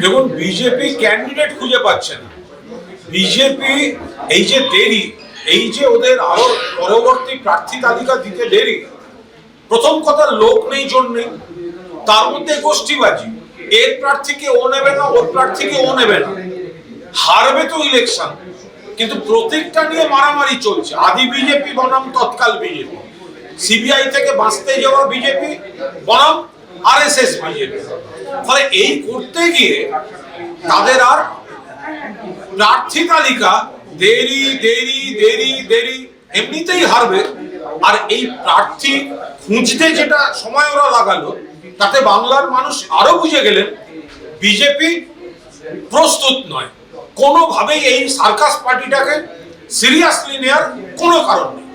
দেখুন BJP candidate খুঁজে পাচ্ছে না। বিজেপি এই যে দেরি, এই যে ওদের আরও পরবর্তী প্রার্থী তালিকা দিতে দেরি, প্রথম কথা লোক নেই জন নেই তার মধ্যে গোষ্ঠীবাজি, এর প্রার্থীকে ও নেবে না, ওর প্রার্থীকে ও নেবে না? হারবে তো ইলেকশন কিন্তু প্রত্যেকটা নিয়ে মারামারি চলছে। আদি বিজেপি বনাম, তৎকাল বিজেপি সিবিআই থেকে বাঁচতে যাওয়া বিজেপি বনাম আর এস আরএসএস বিজেপি ফলে এই করতে গিয়ে তাদের আর প্রার্থী তালিকা দেরি দেরি দেরি দেরি এমনিতেই হারবে। আর এই প্রার্থী খুঁজতে যেটা সময় ওরা লাগালো, তাতে বাংলার মানুষ আরও বুঝে গেলেন, বিজেপি প্রস্তুত নয়। কোনোভাবেই এই সার্কাস পার্টিটাকে সিরিয়াসলি নেওয়ার কোনো কারণ নেই।